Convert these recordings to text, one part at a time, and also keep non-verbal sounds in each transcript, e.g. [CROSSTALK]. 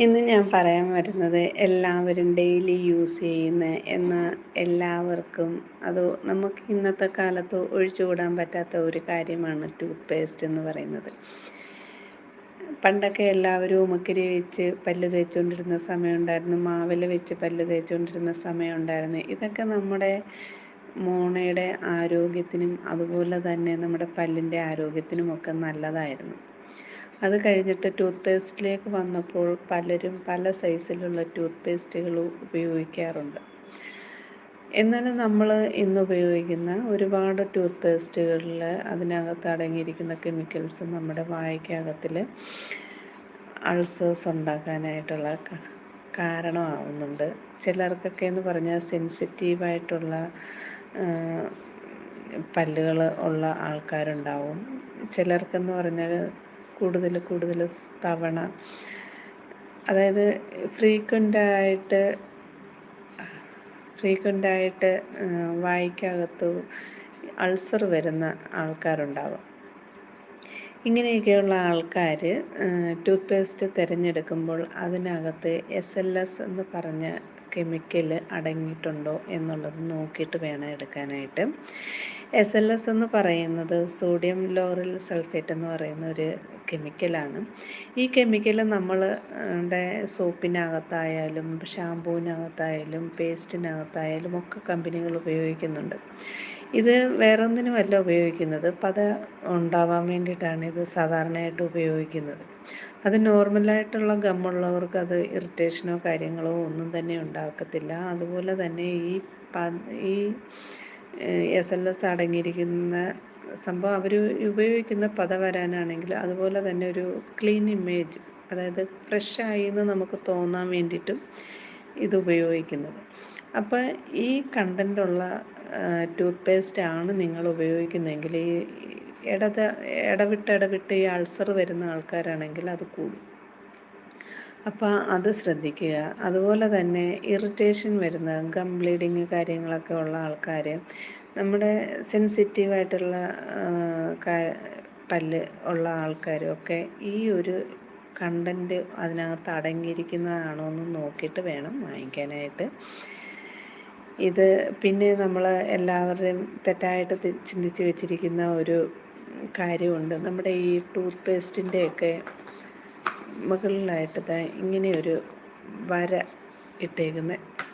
ഇന്ന് ഞാൻ പറയാൻ വരുന്നത് എല്ലാവരും ഡെയിലി യൂസ് ചെയ്യുന്ന എന്ന എല്ലാവർക്കും അത് നമുക്ക് ഇന്നത്തെ കാലത്ത് ഒഴിച്ചുകൂടാൻ പറ്റാത്ത ഒരു കാര്യമാണ് ടൂത്ത് പേസ്റ്റ് എന്ന് പറയുന്നത്. പണ്ടൊക്കെ എല്ലാവരും ഉമക്കരി വെച്ച് പല്ല് തേച്ചുകൊണ്ടിരുന്ന സമയമുണ്ടായിരുന്നു മാവിൽ വെച്ച് പല്ല് തേച്ചുകൊണ്ടിരുന്ന സമയമുണ്ടായിരുന്നു. ഇതൊക്കെ നമ്മുടെ മോണയുടെ ആരോഗ്യത്തിനും അതുപോലെ തന്നെ നമ്മുടെ പല്ലിന്റെ ആരോഗ്യത്തിനുമൊക്കെ നല്ലതായിരുന്നു. അത് കഴിഞ്ഞിട്ട് ടൂത്ത് പേസ്റ്റിലേക്ക് വന്നപ്പോൾ പലരും പല സൈസിലുള്ള ടൂത്ത് പേസ്റ്റുകൾ ഉപയോഗിക്കാറുണ്ട്. എന്നാലും നമ്മൾ ഇന്ന് ഉപയോഗിക്കുന്ന ഒരുപാട് ടൂത്ത് പേസ്റ്റുകളിൽ അതിനകത്ത് അടങ്ങിയിരിക്കുന്ന കെമിക്കൽസ് നമ്മുടെ വായ്ക്കകത്തിൽ അൾസേഴ്സ് ഉണ്ടാക്കാനായിട്ടുള്ള കാരണമാവുന്നുണ്ട്. ചിലർക്കൊക്കെ എന്ന് പറഞ്ഞാൽ സെൻസിറ്റീവായിട്ടുള്ള പല്ലുകൾ ഉള്ള ആൾക്കാരുണ്ടാവും. ചിലർക്കെന്ന് പറഞ്ഞാൽ കൂടുതൽ കൂടുതൽ തവണ. അതായത് ഫ്രീക്വന്റായിട്ട് ഫ്രീക്വന്റായിട്ട് വായിക്കകത്ത് അൾസർ വരുന്ന ആൾക്കാരുണ്ടാവും. ഇങ്ങനെയൊക്കെയുള്ള ആൾക്കാർ ടൂത്ത് പേസ്റ്റ് തിരഞ്ഞെടുക്കുമ്പോൾ അതിനകത്ത് എസ് എൽ എസ് എന്ന് പറഞ്ഞ കെമിക്കൽ അടങ്ങിയിട്ടുണ്ടോ എന്നുള്ളത് നോക്കിയിട്ട് വേണം എടുക്കാനായിട്ട്. എസ് എൽ എസ് എന്ന് പറയുന്നത് സോഡിയം ലോറൽ സൾഫേറ്റ് എന്ന് പറയുന്ന ഒരു കെമിക്കലാണ് ഈ കെമിക്കൽ നമ്മൾ സോപ്പിനകത്തായാലും ഷാമ്പൂവിനകത്തായാലും പേസ്റ്റിനകത്തായാലും ഒക്കെ കമ്പനികൾ ഉപയോഗിക്കുന്നുണ്ട്. ഇത് വേറൊന്നിനുമല്ല ഉപയോഗിക്കുന്നത്. പത ഉണ്ടാവാൻ വേണ്ടിയിട്ടാണ് ഇത് സാധാരണയായിട്ട് ഉപയോഗിക്കുന്നത്. അത് നോർമലായിട്ടുള്ള ഗമ്മുള്ളവർക്ക് അത് ഇറിറ്റേഷനോ കാര്യങ്ങളോ ഒന്നും തന്നെ ഉണ്ടാക്കത്തില്ല. അതുപോലെ തന്നെ ഈ ഈ എസ് എൽ എസ് അടങ്ങിയിരിക്കുന്ന സംഭവം അവർ ഉപയോഗിക്കുന്ന പത വരാനാണെങ്കിൽ അതുപോലെ തന്നെ ഒരു ക്ലീൻ ഇമേജ് അതായത് ഫ്രഷായി എന്ന് നമുക്ക് തോന്നാൻ വേണ്ടിയിട്ടും ഇത് ഉപയോഗിക്കുന്നത്. അപ്പോൾ ഈ കണ്ടന്റുള്ള ടൂത്ത് പേസ്റ്റ് ആണ് നിങ്ങൾ ഉപയോഗിക്കുന്നതെങ്കിൽ ഈ ഇടത് ഇടവിട്ട് ഇടവിട്ട് ഈ അൾസർ വരുന്ന ആൾക്കാരാണെങ്കിൽ അത് കൂടും. അപ്പോൾ അത് ശ്രദ്ധിക്കുക. അതുപോലെ തന്നെ ഇറിറ്റേഷൻ വരുന്ന ഗം ബ്ലീഡിങ് കാര്യങ്ങളൊക്കെ ഉള്ള ആൾക്കാർ നമ്മുടെ സെൻസിറ്റീവായിട്ടുള്ള പല്ല് ഉള്ള ആൾക്കാരൊക്കെ ഈ ഒരു കണ്ടന്റ് അതിനകത്ത് അടങ്ങിയിരിക്കുന്നതാണോ എന്ന് നോക്കിയിട്ട് വേണം വാങ്ങിക്കാനായിട്ട്. ഇത് പിന്നെ നമ്മൾ എല്ലാവരുടെയും തെറ്റായിട്ട് ചിന്തിച്ച് വെച്ചിരിക്കുന്ന ഒരു കാര്യമുണ്ട്. നമ്മുടെ ഈ ടൂത്ത് പേസ്റ്റിന്റെയൊക്കെ മുകളിലായിട്ട് ഇങ്ങനെയൊരു വര ഇട്ടേക്കുന്നത്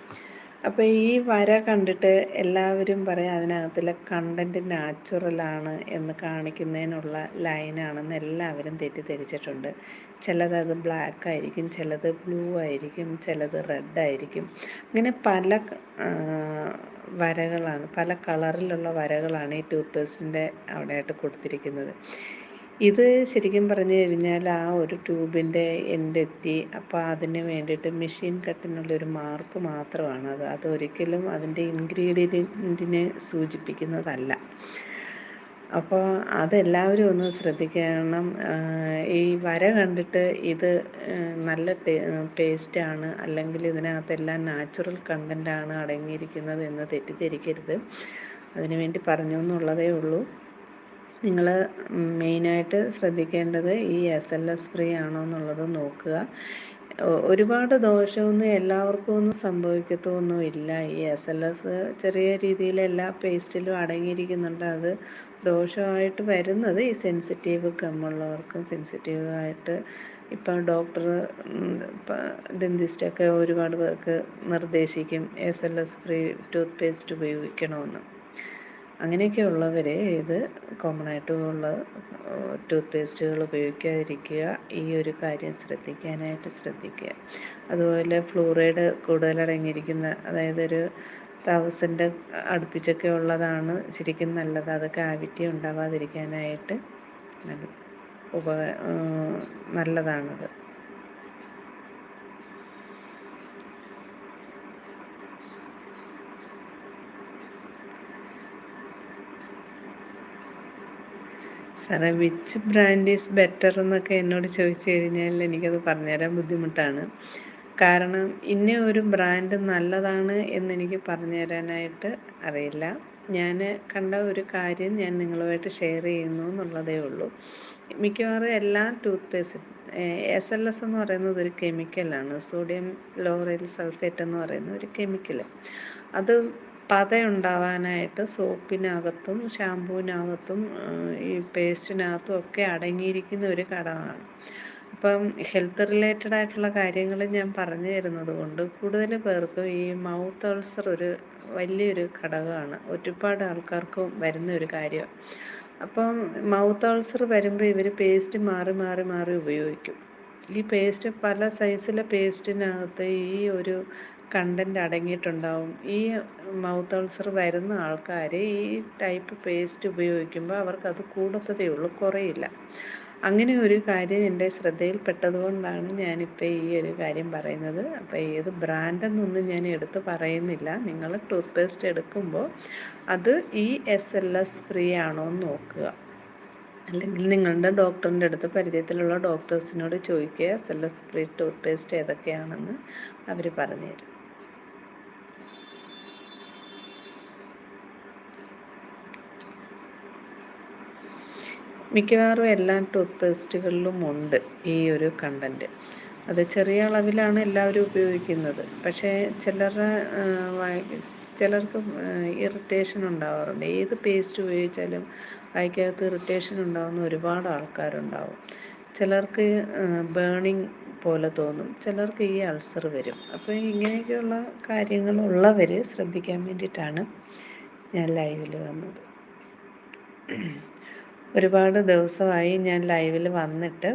അപ്പോൾ ഈ വര കണ്ടിട്ട് എല്ലാവരും പറയാം അതിനകത്തുള്ള കണ്ടന്റ് നാച്ചുറലാണ് എന്ന് കാണിക്കുന്നതിനുള്ള ലൈനാണെന്ന് എല്ലാവരും തെറ്റിദ്ധരിച്ചിട്ടുണ്ട്. ചിലത് അത് ബ്ലാക്ക് ആയിരിക്കും ചിലത് ബ്ലൂ ആയിരിക്കും ചിലത് റെഡ് ആയിരിക്കും. അങ്ങനെ പല വരകളാണ് പല കളറിലുള്ള വരകളാണ് ഈ ടൂത്ത് പേസ്റ്റിന്റെ അവിടെയായിട്ട് കൊടുത്തിരിക്കുന്നത്. ഇത് ശരിക്കും പറഞ്ഞു കഴിഞ്ഞാൽ ആ ഒരു ട്യൂബിന്റെ എൻഡെത്തി അപ്പോൾ അതിന് വേണ്ടിയിട്ട് മെഷീൻ കട്ടിനുള്ളൊരു മാർക്ക് മാത്രമാണ് അത്. അതൊരിക്കലും അതിന്റെ ഇൻഗ്രീഡിയന്റിനെ സൂചിപ്പിക്കുന്നതല്ല. അപ്പോൾ അതെല്ലാവരും ഒന്ന് ശ്രദ്ധിക്കണം. ഈ വര കണ്ടിട്ട് ഇത് നല്ല പേസ്റ്റാണ് അല്ലെങ്കിൽ ഇതിനകത്തെല്ലാം നാച്ചുറൽ കണ്ടന്റാണ് അടങ്ങിയിരിക്കുന്നത് എന്ന് തെറ്റിദ്ധരിക്കരുത്. അതിനുവേണ്ടി പറഞ്ഞു എന്നുള്ളതേ ഉള്ളൂ. നിങ്ങൾ മെയിനായിട്ട് ശ്രദ്ധിക്കേണ്ടത് ഈ എസ് എൽ എസ് ഫ്രീ ആണോ എന്നുള്ളത് നോക്കുക. ഒരുപാട് ദോഷമൊന്നും എല്ലാവർക്കും ഒന്നും സംഭവിക്കത്തൊന്നുമില്ല ഈ എസ് എൽ എസ് ചെറിയ രീതിയിൽ എല്ലാ പേസ്റ്റിലും അടങ്ങിയിരിക്കുന്നുണ്ട്. അത് ദോഷമായിട്ട് വരുന്നത് ഈ സെൻസിറ്റീവ് ഗമ്മുള്ളവർക്കും സെൻസിറ്റീവായിട്ട് ഇപ്പം ഡോക്ടർ ഡെന്തിസ്റ്റൊക്കെ ഒരുപാട് പേർക്ക് നിർദ്ദേശിക്കും S L S free toothpaste ഉപയോഗിക്കണമെന്ന്. അങ്ങനെയൊക്കെ ഉള്ളവരെ ഇത് കോമൺ ആയിട്ടുള്ള ടൂത്ത് പേസ്റ്റുകൾ ഉപയോഗിക്കാതിരിക്കുക ഈ ഒരു കാര്യം ശ്രദ്ധിക്കാനായിട്ട് ശ്രദ്ധിക്കുക. അതുപോലെ ഫ്ലൂറൈഡ് കൂടുതലടങ്ങിയിരിക്കുന്ന അതായത് ഒരു തൗസൻഡ് അടുപ്പിച്ചൊക്കെ ഉള്ളതാണ് ശരിക്കും നല്ലത്. അത് കാവിറ്റി ഉണ്ടാവാതിരിക്കാനായിട്ട് നല്ല ഉപ നല്ലതാണത്. സാറേ വിച്ച് ബ്രാൻഡ് ഈസ് ബെറ്റർ എന്നൊക്കെ എന്നോട് ചോദിച്ചു കഴിഞ്ഞാൽ എനിക്കത് പറഞ്ഞുതരാൻ ബുദ്ധിമുട്ടാണ്. കാരണം ഇന്ന ഒരു ബ്രാൻഡ് നല്ലതാണ് എന്നെനിക്ക് പറഞ്ഞു തരാനായിട്ട് അറിയില്ല. ഞാൻ കണ്ട ഒരു കാര്യം ഞാൻ നിങ്ങളുമായിട്ട് ഷെയർ ചെയ്യുന്നു എന്നുള്ളതേ ഉള്ളൂ. മിക്കവാറും എല്ലാ ടൂത്ത് പേസ്റ്റും എസ് എൽ എസ് എന്ന് പറയുന്നത് ഒരു കെമിക്കലാണ്. സോഡിയം ലോറൈൽ സൾഫേറ്റ് എന്ന് പറയുന്ന ഒരു കെമിക്കൽ അത് പതയുണ്ടാവാനായിട്ട് സോപ്പിനകത്തും ഷാമ്പൂവിനകത്തും ഈ പേസ്റ്റിനകത്തും ഒക്കെ അടങ്ങിയിരിക്കുന്ന ഒരു ഘടകമാണ് അപ്പം ഹെൽത്ത് റിലേറ്റഡ് ആയിട്ടുള്ള കാര്യങ്ങൾ ഞാൻ പറഞ്ഞു തരുന്നത് കൊണ്ട് കൂടുതൽ പേർക്കും ഈ മൗത്ത് അൾസർ ഒരു വലിയൊരു ഘടകമാണ്. ഒരുപാട് ആൾക്കാർക്കും വരുന്ന ഒരു കാര്യമാണ് അപ്പം മൗത്ത് അൾസർ വരുമ്പോൾ ഇവർ പേസ്റ്റ് മാറി മാറി മാറി ഉപയോഗിക്കും. ഈ പേസ്റ്റ് പല സൈസിലെ പേസ്റ്റിനകത്ത് ഈ ഒരു കണ്ടന്റ് അടങ്ങിയിട്ടുണ്ടാവും. ഈ മൗത്ത് അൾസർ വരുന്ന ആൾക്കാർ ഈ ടൈപ്പ് പേസ്റ്റ് ഉപയോഗിക്കുമ്പോൾ അവർക്കത് കൂടത്തതേ ഉള്ളൂ കുറയില്ല. അങ്ങനെ ഒരു കാര്യം എന്റെ ശ്രദ്ധയിൽപ്പെട്ടതുകൊണ്ടാണ് ഞാനിപ്പോൾ ഈ ഒരു കാര്യം പറയുന്നത്. അപ്പോൾ ഏത് ബ്രാൻഡെന്നൊന്നും ഞാൻ എടുത്ത് പറയുന്നില്ല. നിങ്ങൾ ടൂത്ത് പേസ്റ്റ് എടുക്കുമ്പോൾ അത് ഈ എസ് എൽ എസ് ഫ്രീ ആണോ എന്ന് നോക്കുക. അല്ലെങ്കിൽ നിങ്ങളുടെ ഡോക്ടറിന്റെ അടുത്ത് പരിചയത്തിലുള്ള ഡോക്ടേഴ്സിനോട് ചോദിക്കുക S L S free toothpaste ഏതൊക്കെയാണെന്ന് അവർ പറഞ്ഞുതരും. മിക്കവാറും എല്ലാ ടൂത്ത് പേസ്റ്റുകളിലും ഉണ്ട് ഈ ഒരു കണ്ടന്റ് അത് ചെറിയ അളവിലാണ് എല്ലാവരും ഉപയോഗിക്കുന്നത്. പക്ഷേ ചിലരുടെ ചിലർക്ക് ഇറിറ്റേഷൻ ഉണ്ടാവാറുണ്ട്. ഏത് പേസ്റ്റ് ഉപയോഗിച്ചാലും വായിക്കകത്ത് ഇറിറ്റേഷൻ ഉണ്ടാകുന്ന ഒരുപാട് ആൾക്കാരുണ്ടാവും. ചിലർക്ക് ബേണിങ് പോലെ തോന്നും. ചിലർക്ക് ഈ അൾസർ വരും. അപ്പോൾ ഇങ്ങനെയൊക്കെയുള്ള കാര്യങ്ങളുള്ളവർ ശ്രദ്ധിക്കാൻ വേണ്ടിയിട്ടാണ് ഞാൻ ലൈവിൽ വന്നത്. ഒരുപാട് ദിവസമായി ഞാൻ ലൈവിൽ വന്നിട്ട്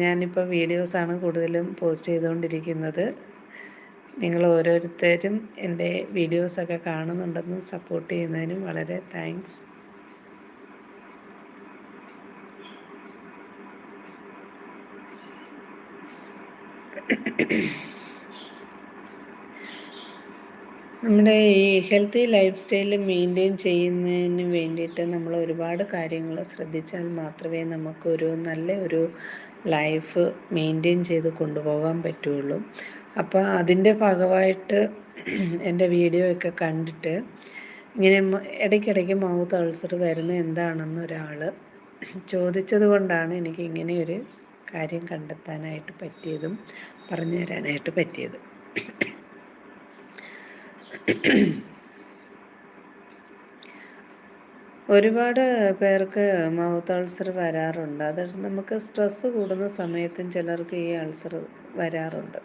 ഞാനിപ്പോൾ വീഡിയോസാണ് കൂടുതലും പോസ്റ്റ് ചെയ്തുകൊണ്ടിരിക്കുന്നത് നിങ്ങൾ ഓരോരുത്തരും എന്റെ വീഡിയോസൊക്കെ കാണുന്നുണ്ടെന്നും സപ്പോർട്ട് ചെയ്യുന്നതിനും വളരെ താങ്ക്സ്. നമ്മുടെ ഈ ഹെൽത്തി ലൈഫ് സ്റ്റൈൽ മെയിന്റെയിൻ ചെയ്യുന്നതിന് വേണ്ടിയിട്ട് നമ്മൾ ഒരുപാട് കാര്യങ്ങൾ ശ്രദ്ധിച്ചാൽ മാത്രമേ നമുക്കൊരു നല്ല ഒരു ലൈഫ് മെയിന്റെയിൻ ചെയ്ത് കൊണ്ടുപോകാൻ പറ്റുള്ളൂ. അപ്പോൾ അതിന്റെ ഭാഗമായിട്ട് [CLEARS THROAT] എന്റെ വീഡിയോ ഒക്കെ കണ്ടിട്ട് ഇങ്ങനെ ഇടയ്ക്കിടയ്ക്ക് മൗത്ത് അൾസർ വരുന്ന എന്താണെന്ന് ഒരാൾ [CLEARS THROAT] ചോദിച്ചത് കൊണ്ടാണ് എനിക്ക് ഇങ്ങനെ ഒരു കാര്യം കണ്ടെത്താനായിട്ട് പറ്റിയതും പറഞ്ഞു തരാനായിട്ട് പറ്റിയത്. [CLEARS THROAT] ഒരുപാട് പേർക്ക് മൗത്ത് അൾസർ വരാറുണ്ട്. അത് നമുക്ക് സ്ട്രെസ്സ് കൂടുന്ന സമയത്തും ചിലർക്ക് ഈ അൾസർ വരാറുണ്ട്.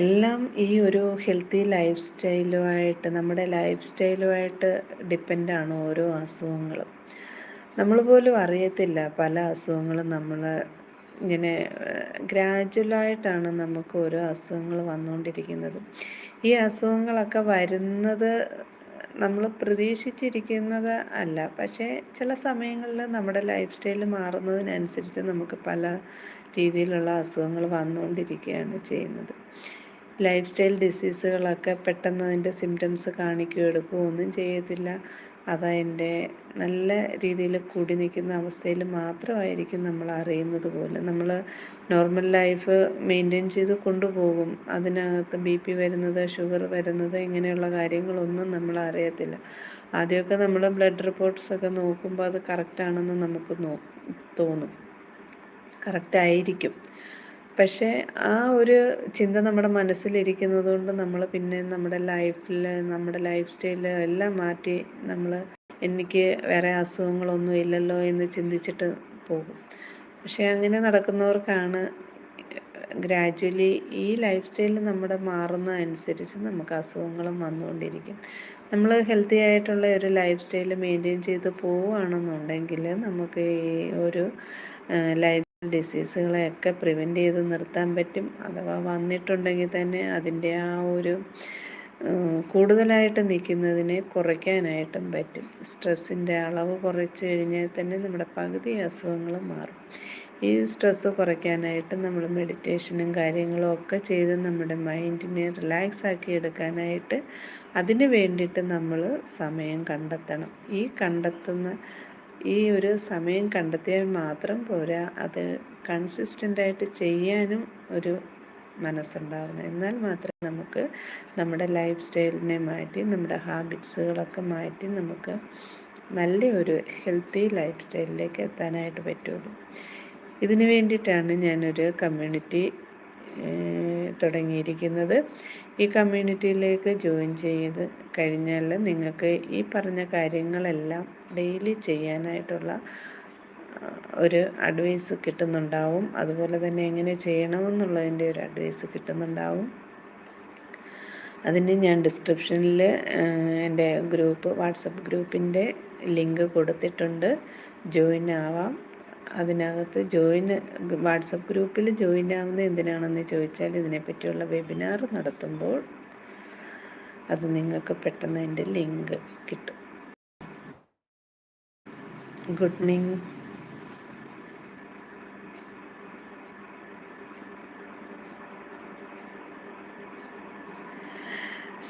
എല്ലാം ഈ ഒരു ഹെൽത്തി ലൈഫ് സ്റ്റൈലുമായിട്ട് നമ്മുടെ ലൈഫ് സ്റ്റൈലുമായിട്ട് ഡിപ്പെൻഡാണ് ഓരോ അസുഖങ്ങളും. നമ്മൾ പോലും അറിയത്തില്ല പല അസുഖങ്ങളും നമ്മൾ ഇങ്ങനെ ഗ്രാജുവലായിട്ടാണ് നമുക്ക് ഓരോ അസുഖങ്ങൾ വന്നുകൊണ്ടിരിക്കുന്നത് ഈ അസുഖങ്ങളൊക്കെ വരുന്നത് നമ്മൾ പ്രതീക്ഷിച്ചിരിക്കുന്നത് അല്ല. പക്ഷേ ചില സമയങ്ങളിൽ നമ്മുടെ ലൈഫ് സ്റ്റൈൽ മാറുന്നതിനനുസരിച്ച് നമുക്ക് പല രീതിയിലുള്ള അസുഖങ്ങൾ വന്നുകൊണ്ടിരിക്കുകയാണ് ചെയ്യുന്നത്. ലൈഫ് സ്റ്റൈൽ ഡിസീസുകളൊക്കെ പെട്ടെന്ന് അതിന്റെ സിംറ്റംസ് കാണിക്കുകയോ എടുക്കുകയോ ഒന്നും ചെയ്യത്തില്ല. അതതിന്റെ നല്ല രീതിയിൽ കൂടി നിൽക്കുന്ന അവസ്ഥയിൽ മാത്രമായിരിക്കും നമ്മൾ അറിയുന്നത് പോലെ. നമ്മൾ നോർമൽ ലൈഫ് മെയിന്റെയിൻ ചെയ്ത് കൊണ്ടുപോകും. അതിനകത്ത് ബി പി വരുന്നത് ഷുഗർ വരുന്നത് ഇങ്ങനെയുള്ള കാര്യങ്ങളൊന്നും നമ്മൾ അറിയത്തില്ല. ആദ്യമൊക്കെ നമ്മൾ ബ്ലഡ് റിപ്പോർട്ട്സൊക്കെ നോക്കുമ്പോൾ അത് കറക്റ്റാണെന്ന് നമുക്ക് നോ തോന്നും. കറക്റ്റായിരിക്കും പക്ഷേ ആ ഒരു ചിന്ത നമ്മുടെ മനസ്സിലിരിക്കുന്നത് കൊണ്ട് നമ്മൾ പിന്നെ നമ്മുടെ ലൈഫിൽ നമ്മുടെ ലൈഫ് സ്റ്റൈൽ എല്ലാം മാറ്റി നമ്മൾ എനിക്ക് വേറെ അസുഖങ്ങളൊന്നും ഇല്ലല്ലോ എന്ന് ചിന്തിച്ചിട്ട് പോകും. പക്ഷേ അങ്ങനെ നടക്കുന്നവർക്കാണ് ഗ്രാജ്വലി ഈ ലൈഫ് സ്റ്റൈൽ നമ്മുടെ മാറുന്ന അനുസരിച്ച് നമുക്ക് അസുഖങ്ങളും വന്നുകൊണ്ടിരിക്കും. നമ്മൾ ഹെൽത്തി ആയിട്ടുള്ള ഒരു ലൈഫ് സ്റ്റൈൽ മെയിന്റെയിൻ ചെയ്ത് പോവുകയാണെന്നുണ്ടെങ്കിൽ നമുക്ക് ഈ ഒരു ലൈഫ് ഡിസീസുകളെയൊക്കെ പ്രിവെന്റ് ചെയ്ത് നിർത്താൻ പറ്റും. അഥവാ വന്നിട്ടുണ്ടെങ്കിൽ തന്നെ അതിന്റെ ആ ഒരു കൂടുതലായിട്ട് നിൽക്കുന്നതിനെ കുറയ്ക്കാനായിട്ടും പറ്റും. സ്ട്രെസ്സിന്റെ അളവ് കുറച്ച് കഴിഞ്ഞാൽ തന്നെ നമ്മുടെ പകുതി അസുഖങ്ങൾ മാറും. ഈ സ്ട്രെസ്സ് കുറയ്ക്കാനായിട്ട് നമ്മൾ മെഡിറ്റേഷനും കാര്യങ്ങളും ഒക്കെ ചെയ്ത് നമ്മുടെ മൈൻഡിനെ റിലാക്സ് ആക്കി എടുക്കാനായിട്ട് അതിന് വേണ്ടിയിട്ട് നമ്മൾ സമയം കണ്ടെത്തണം. ഈ കണ്ടെത്തുന്ന ഈ ഒരു സമയം കണ്ടെത്തിയാൽ മാത്രം പോരാ. അത് കൺസിസ്റ്റന്റായിട്ട് ചെയ്യാനും ഒരു മനസ്സുണ്ടാവണം. എന്നാൽ മാത്രമേ നമുക്ക് നമ്മുടെ ലൈഫ് സ്റ്റൈലിനെ മാറ്റി നമ്മുടെ ഹാബിറ്റ്സുകളൊക്കെ മാറ്റി നമുക്ക് നല്ലൊരു ഹെൽത്തി ലൈഫ് സ്റ്റൈലിലേക്ക് എത്താനായിട്ട് പറ്റുള്ളൂ. ഇതിന് വേണ്ടിയിട്ടാണ് ഞാനൊരു കമ്മ്യൂണിറ്റി തുടങ്ങിയിരിക്കുന്നത്. ഈ കമ്മ്യൂണിറ്റിയിലേക്ക് ജോയിൻ ചെയ്ത് കഴിഞ്ഞാൽ നിങ്ങൾക്ക് ഈ പറഞ്ഞ കാര്യങ്ങളെല്ലാം ഡെയിലി ചെയ്യാനായിട്ടുള്ള ഒരു അഡ്വൈസ് കിട്ടുന്നുണ്ടാവും. അതുപോലെ തന്നെ എങ്ങനെ ചെയ്യണമെന്നുള്ളതിന്റെ ഒരു അഡ്വൈസ് കിട്ടുന്നുണ്ടാവും. അതിന് ഞാൻ ഡിസ്ക്രിപ്ഷനിൽ എന്റെ ഗ്രൂപ്പ് വാട്സപ്പ് ഗ്രൂപ്പിന്റെ ലിങ്ക് കൊടുത്തിട്ടുണ്ട്. ജോയിൻ ആവാം. അതിനകത്ത് ജോയിൻ വാട്സപ്പ് ഗ്രൂപ്പിൽ ജോയിൻ ആവുന്നത് എന്തിനാണെന്ന് ചോദിച്ചാൽ ഇതിനെപ്പറ്റിയുള്ള വെബിനാർ നടത്തുമ്പോൾ അത് നിങ്ങൾക്ക് പെട്ടെന്ന് അതിന്റെ ലിങ്ക് കിട്ടും. ഗുഡ് മോർണിംഗ്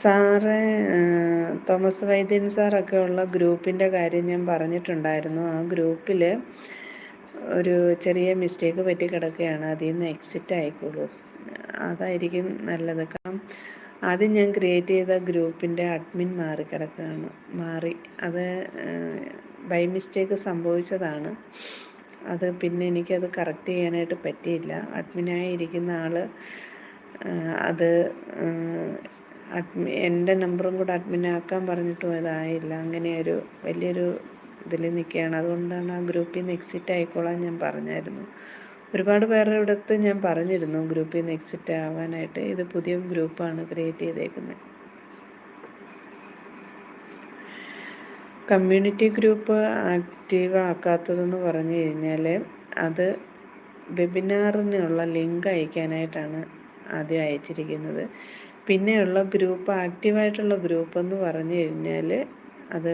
സാറ് തോമസ് വൈദ്യൻ സാറൊക്കെ ഉള്ള ഗ്രൂപ്പിന്റെ കാര്യം ഞാൻ പറഞ്ഞിട്ടുണ്ടായിരുന്നു. ആ ഗ്രൂപ്പിൽ ഒരു ചെറിയ മിസ്റ്റേക്ക് പറ്റി കിടക്കുകയാണ്. അതിൽ നിന്ന് എക്സിറ്റ് ആയിക്കോളൂ. അതായിരിക്കും നല്ലത്. കാരണം ആദ്യം ഞാൻ ക്രിയേറ്റ് ചെയ്ത ഗ്രൂപ്പിന്റെ അഡ്മിൻ മാറി കിടക്കുകയാണ്. മാറി. അത് ബൈ മിസ്റ്റേക്ക് സംഭവിച്ചതാണ്. അത് പിന്നെ എനിക്കത് കറക്റ്റ് ചെയ്യാനായിട്ട് പറ്റിയില്ല. അഡ്മിനായി ഇരിക്കുന്ന ആൾ അത് അഡ്മി എന്റെ നമ്പറും കൂടെ അഡ്മിനാക്കാൻ പറഞ്ഞിട്ടും അതായില്ല അങ്ങനെ ഒരു വലിയൊരു ഇതിൽ നിൽക്കുകയാണ്. അതുകൊണ്ടാണ് ആ ഗ്രൂപ്പിൽ നിന്ന് എക്സിറ്റ് ആയിക്കോളാൻ ഞാൻ പറഞ്ഞായിരുന്നു. ഒരുപാട് പേരുടെ അടുത്ത് ഞാൻ പറഞ്ഞിരുന്നു ഗ്രൂപ്പിൽ നിന്ന് എക്സിറ്റ് ആവാനായിട്ട്. ഇത് പുതിയ ഗ്രൂപ്പാണ് ക്രിയേറ്റ് ചെയ്തേക്കുന്നത് കമ്മ്യൂണിറ്റി ഗ്രൂപ്പ് ആക്റ്റീവ് ആക്കാത്തതെന്ന് പറഞ്ഞു കഴിഞ്ഞാൽ അത് വെബിനാറിനുള്ള ലിങ്ക് അയക്കാനായിട്ടാണ് ആദ്യം അയച്ചിരിക്കുന്നത്. പിന്നെയുള്ള ഗ്രൂപ്പ് ആക്റ്റീവായിട്ടുള്ള ഗ്രൂപ്പ് എന്ന് പറഞ്ഞു കഴിഞ്ഞാൽ അത്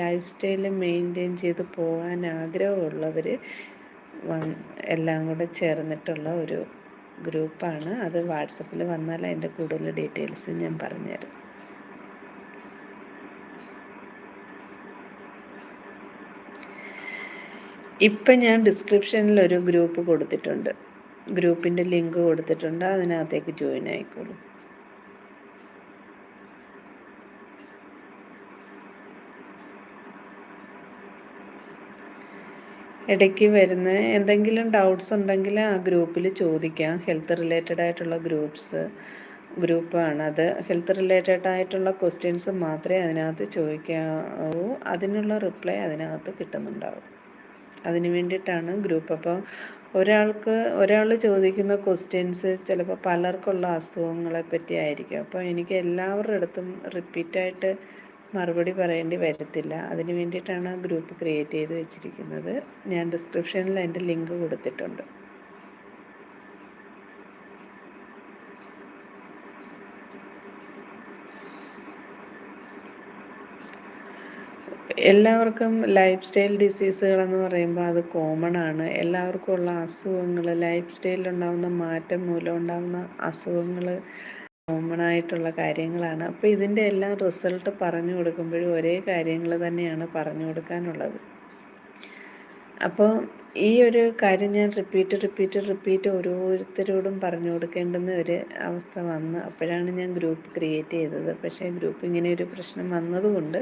ലൈഫ് സ്റ്റൈൽ മെയിന്റെയിൻ ചെയ്ത് പോകാൻ ആഗ്രഹമുള്ളവർ എല്ലാം കൂടെ ചേർന്നിട്ടുള്ള ഒരു ഗ്രൂപ്പാണ് അത് വാട്സപ്പിൽ വന്നാൽ അതിന്റെ കൂടുതൽ ഡീറ്റെയിൽസ് ഞാൻ പറഞ്ഞുതരാം ഇപ്പം ഞാൻ ഡിസ്ക്രിപ്ഷനിൽ ഒരു ഗ്രൂപ്പ് കൊടുത്തിട്ടുണ്ട്. ഗ്രൂപ്പിന്റെ ലിങ്ക് കൊടുത്തിട്ടുണ്ട്. അതിനകത്തേക്ക് ജോയിൻ ആയിക്കോളൂ. ഇടയ്ക്ക് വരുന്ന. എന്തെങ്കിലും ഡൗട്ട്സ് ഉണ്ടെങ്കിൽ ആ ഗ്രൂപ്പിൽ ചോദിക്കാം. ഹെൽത്ത് റിലേറ്റഡ് ആയിട്ടുള്ള ഗ്രൂപ്പ്സ് ഗ്രൂപ്പാണ് അത്. ഹെൽത്ത് റിലേറ്റഡ് ആയിട്ടുള്ള ക്വസ്റ്റ്യൻസ് മാത്രമേ അതിനകത്ത് ചോദിക്കാവൂ. അതിനുള്ള റിപ്ലൈ അതിനകത്ത് കിട്ടുന്നുണ്ടാവും. അതിന് വേണ്ടിയിട്ടാണ് ഗ്രൂപ്പ് അപ്പോൾ ഒരാൾക്ക് ഒരാൾ ചോദിക്കുന്ന ക്വസ്റ്റ്യൻസ് ചിലപ്പോൾ പലർക്കുള്ള അസുഖങ്ങളെ പറ്റി ആയിരിക്കും. അപ്പോൾ എനിക്ക് എല്ലാവരുടെ അടുത്തും റിപ്പീറ്റായിട്ട് മറുപടി പറയേണ്ടി വരത്തില്ല. അതിന് വേണ്ടിയിട്ടാണ് ഗ്രൂപ്പ് ക്രിയേറ്റ് ചെയ്ത് വെച്ചിരിക്കുന്നത്. ഞാൻ ഡിസ്ക്രിപ്ഷനിൽ അതിന്റെ ലിങ്ക് കൊടുത്തിട്ടുണ്ട്. എല്ലാവർക്കും ലൈഫ് സ്റ്റൈൽ ഡിസീസുകളെന്ന് പറയുമ്പോൾ അത് കോമൺ ആണ്. എല്ലാവർക്കും ഉള്ള അസുഖങ്ങൾ ലൈഫ് സ്റ്റൈലിലുണ്ടാകുന്ന മാറ്റം മൂലം ഉണ്ടാകുന്ന അസുഖങ്ങൾ കോമൺ ആയിട്ടുള്ള കാര്യങ്ങളാണ്. അപ്പോൾ ഇതിന്റെ എല്ലാം റിസൾട്ട് പറഞ്ഞു കൊടുക്കുമ്പോഴും ഒരേ കാര്യങ്ങൾ തന്നെയാണ് പറഞ്ഞു കൊടുക്കാനുള്ളത്. അപ്പോൾ ഈ ഒരു കാര്യം ഞാൻ റിപ്പീറ്റ് റിപ്പീറ്റ് റിപ്പീറ്റ് ഓരോരുത്തരോടും പറഞ്ഞു കൊടുക്കേണ്ടുന്ന ഒരു അവസ്ഥ വന്ന് അപ്പോഴാണ് ഞാൻ ഗ്രൂപ്പ് ക്രിയേറ്റ് ചെയ്തത്. പക്ഷേ ഗ്രൂപ്പ് ഇങ്ങനെ ഒരു പ്രശ്നം വന്നതുകൊണ്ട്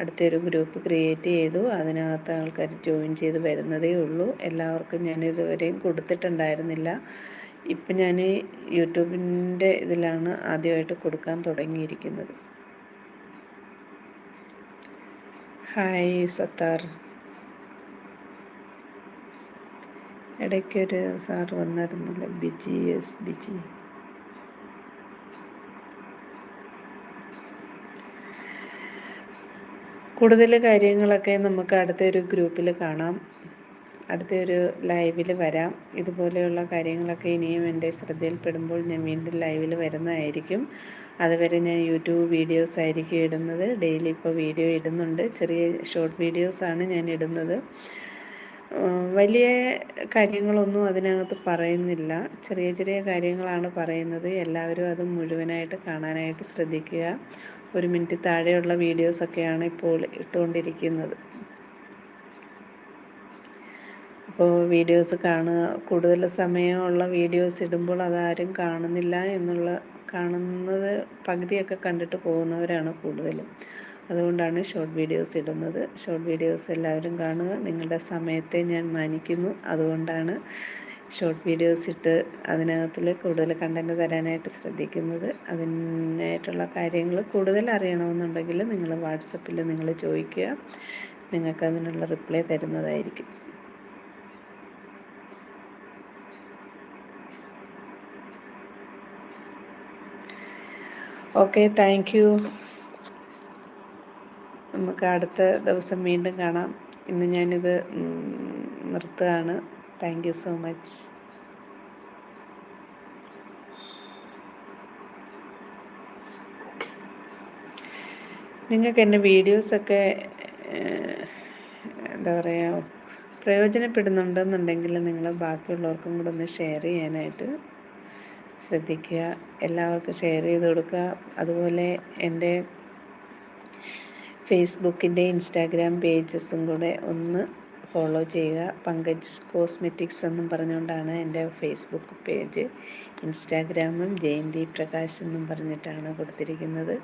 അടുത്തൊരു ഗ്രൂപ്പ് ക്രിയേറ്റ് ചെയ്തു. അതിനകത്ത് ആൾക്കാർ ജോയിൻ ചെയ്ത് വരുന്നതേ ഉള്ളൂ. എല്ലാവർക്കും ഞാൻ ഇതുവരെയും കൊടുത്തിട്ടുണ്ടായിരുന്നില്ല. ഇപ്പം ഞാൻ യൂട്യൂബിന്റെ ഇതിലാണ് ആദ്യമായിട്ട് കൊടുക്കാൻ തുടങ്ങിയിരിക്കുന്നത്. ഹായ് സത്താർ. ഇടയ്ക്കൊരു സാർ വന്നായിരുന്നല്ലോ ബിജി എസ് ബിജി. കൂടുതൽ കാര്യങ്ങളൊക്കെ നമുക്ക് അടുത്തൊരു ഗ്രൂപ്പിൽ കാണാം. അടുത്തൊരു ലൈവിൽ വരാം. ഇതുപോലെയുള്ള കാര്യങ്ങളൊക്കെ ഇനിയും എന്റെ ശ്രദ്ധയിൽപ്പെടുമ്പോൾ ഞാൻ വീണ്ടും ലൈവിൽ വരുന്നതായിരിക്കും. അതുവരെ ഞാൻ യൂട്യൂബ് വീഡിയോസ് ആയിരിക്കും ഇടുന്നത്. ഡെയിലി ഇപ്പോൾ വീഡിയോ ഇടുന്നുണ്ട്. ചെറിയ ഷോർട്ട് വീഡിയോസാണ് ഞാൻ ഇടുന്നത്. വലിയ കാര്യങ്ങളൊന്നും അതിനകത്ത് പറയുന്നില്ല. ചെറിയ ചെറിയ കാര്യങ്ങളാണ് പറയുന്നത്. എല്ലാവരും അത് മുഴുവനായിട്ട് കാണാനായിട്ട് ശ്രദ്ധിക്കുക. ഒരു മിനിറ്റ് താഴെയുള്ള വീഡിയോസൊക്കെയാണ് ഇപ്പോൾ ഇട്ടുകൊണ്ടിരിക്കുന്നത്. അപ്പോൾ വീഡിയോസ് കാണുക കൂടുതൽ സമയമുള്ള വീഡിയോസ് ഇടുമ്പോൾ അതാരും കാണുന്നില്ല എന്നുള്ള കാണുന്നത് പകുതിയൊക്കെ കണ്ടിട്ട് പോകുന്നവരാണ് കൂടുതലും. അതുകൊണ്ടാണ് ഷോർട്ട് വീഡിയോസ് ഇടുന്നത്. ഷോർട്ട് വീഡിയോസ് എല്ലാവരും കാണുക. നിങ്ങളുടെ സമയത്തെ ഞാൻ മാനിക്കുന്നു. അതുകൊണ്ടാണ് ഷോർട്ട് വീഡിയോസ് ഇട്ട് അതിനകത്തിൽ കൂടുതൽ കണ്ടന്റ് തരാനായിട്ട് ശ്രദ്ധിക്കുന്നത്. അതിനായിട്ടുള്ള കാര്യങ്ങൾ കൂടുതൽ അറിയണമെന്നുണ്ടെങ്കിൽ നിങ്ങൾ വാട്സപ്പിൽ നിങ്ങൾ ചോദിക്കുക. നിങ്ങൾക്ക് അതിനുള്ള റിപ്ലൈ തരുന്നതായിരിക്കും. ഓക്കെ താങ്ക് യു നമുക്ക് അടുത്ത ദിവസം വീണ്ടും കാണാം. ഇന്ന് ഞാനിത് നിർത്തുകയാണ്. താങ്ക് യു സോ മച്ച് നിങ്ങൾക്ക് എന്റെ വീഡിയോസൊക്കെ എന്താ പറയുക പ്രയോജനപ്പെടുന്നുണ്ടെന്നുണ്ടെങ്കിൽ നിങ്ങൾ ബാക്കിയുള്ളവർക്കും കൂടെ ഒന്ന് ഷെയർ ചെയ്യാനായിട്ട് ശ്രദ്ധിക്കുക എല്ലാവർക്കും ഷെയർ ചെയ്ത് കൊടുക്കുക. അതുപോലെ എന്റെ ഫേസ്ബുക്കിന്റെ ഇൻസ്റ്റാഗ്രാം പേജസും കൂടെ ഒന്ന് ഫോളോ ചെയ്യുക. പങ്കജ് കോസ്മെറ്റിക്സ് എന്നും പറഞ്ഞുകൊണ്ടാണ് എന്റെ ഫേസ്ബുക്ക് പേജ് ഇൻസ്റ്റാഗ്രാമും ജയന്തി പ്രകാശ് എന്നും പറഞ്ഞിട്ടാണ് കൊടുത്തിരിക്കുന്നത്.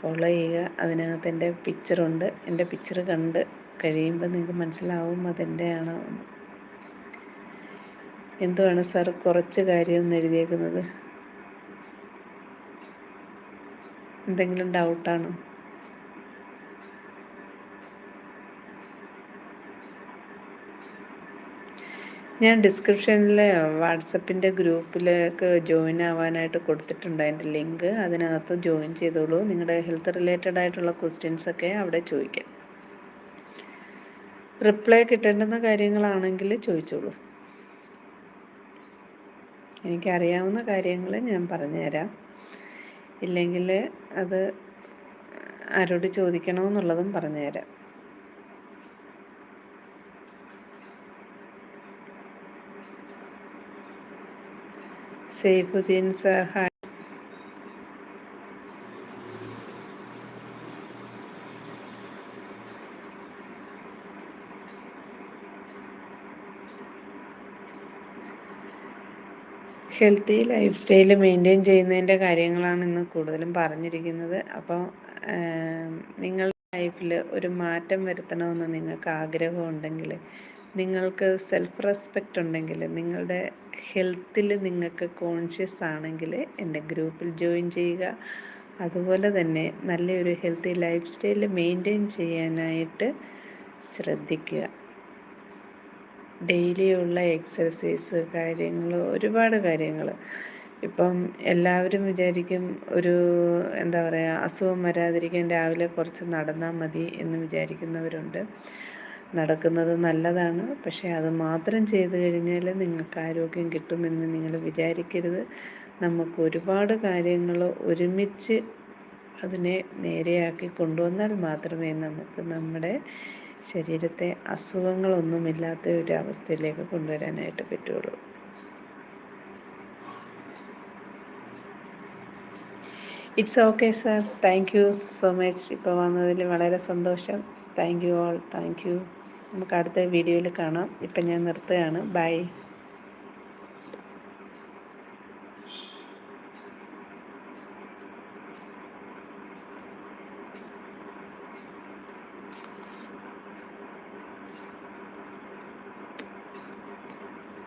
ഫോളോ ചെയ്യുക. അതിനകത്ത് എന്റെ പിക്ചറുണ്ട് എന്റെ പിക്ചർ കണ്ട് കഴിയുമ്പോൾ നിങ്ങൾക്ക് മനസ്സിലാവും അതെന്റെ ആണോ എന്തുവാണ് സാർ കുറച്ച് കാര്യം എഴുതിയേക്കുന്നത്? എന്തെങ്കിലും ഡൗട്ടാണോ? ഞാൻ ഡിസ്ക്രിപ്ഷനിൽ വാട്സപ്പിന്റെ ഗ്രൂപ്പിലേക്ക് ജോയിൻ ആവാനായിട്ട് കൊടുത്തിട്ടുണ്ട് അതിന്റെ ലിങ്ക്. അതിനകത്ത് ജോയിൻ ചെയ്തോളൂ. നിങ്ങളുടെ ഹെൽത്ത് റിലേറ്റഡ് ആയിട്ടുള്ള ക്വസ്റ്റ്യൻസൊക്കെ അവിടെ ചോദിക്കാം. റിപ്ലൈ കിട്ടേണ്ടുന്ന കാര്യങ്ങളാണെങ്കിൽ ചോദിച്ചോളൂ. എനിക്കറിയാവുന്ന കാര്യങ്ങൾ ഞാൻ പറഞ്ഞുതരാം. ഇല്ലെങ്കിൽ അത് ആരോട് ചോദിക്കണമെന്നുള്ളതും പറഞ്ഞുതരാം. Saifuddin sir healthy lifestyle maintain ചെയ്യുന്നതിന്റെ കാര്യങ്ങളാണ് ഇന്ന് കൂടുതലും പറഞ്ഞിരിക്കുന്നത്. അപ്പോൾ നിങ്ങളുടെ ലൈഫിൽ ഒരു മാറ്റം വരുത്തണമെന്ന് നിങ്ങൾക്ക് ആഗ്രഹമുണ്ടെങ്കിൽ നിങ്ങൾക്ക് സെൽഫ് റെസ്പെക്റ്റ് ഉണ്ടെങ്കിൽ നിങ്ങളുടെ ഹെൽത്തിൽ നിങ്ങൾക്ക് കോൺഷ്യസ് ആണെങ്കിൽ എന്റെ ഗ്രൂപ്പിൽ ജോയിൻ ചെയ്യുക. അതുപോലെ തന്നെ നല്ലൊരു ഹെൽത്തി ലൈഫ് സ്റ്റൈൽ മെയിന്റെയിൻ ചെയ്യാനായിട്ട് ശ്രദ്ധിക്കുക. ഡെയിലിയുള്ള എക്സസൈസ് കാര്യങ്ങൾ ഒരുപാട് കാര്യങ്ങൾ. ഇപ്പം എല്ലാവരും വിചാരിക്കും ഒരു എന്താ പറയുക അസുഖം വരാതിരിക്കാൻ രാവിലെ കുറച്ച് നടന്നാൽ മതി എന്ന് വിചാരിക്കുന്നവരുണ്ട്. നടക്കുന്നത് നല്ലതാണ് പക്ഷേ അത് മാത്രം ചെയ്തു കഴിഞ്ഞാൽ നിങ്ങൾക്ക് ആരോഗ്യം കിട്ടുമെന്ന് നിങ്ങൾ വിചാരിക്കരുത്. നമുക്ക് ഒരുപാട് കാര്യങ്ങൾ ഒരുമിച്ച് അതിനെ നേരെയാക്കി കൊണ്ടുവന്നാൽ മാത്രമേ നമുക്ക് നമ്മുടെ ശരീരത്തെ അസുഖങ്ങളൊന്നുമില്ലാത്ത ഒരു അവസ്ഥയിലേക്ക് കൊണ്ടുവരാനായിട്ട് പറ്റുള്ളൂ. It's okay sir thank you so much ഇപ്പോൾ വന്നതിൽ വളരെ സന്തോഷം. Thank you all thank you നമുക്ക് അടുത്ത വീഡിയോയിൽ കാണാം. ഇപ്പം ഞാൻ നിർത്തുകയാണ്. ബൈ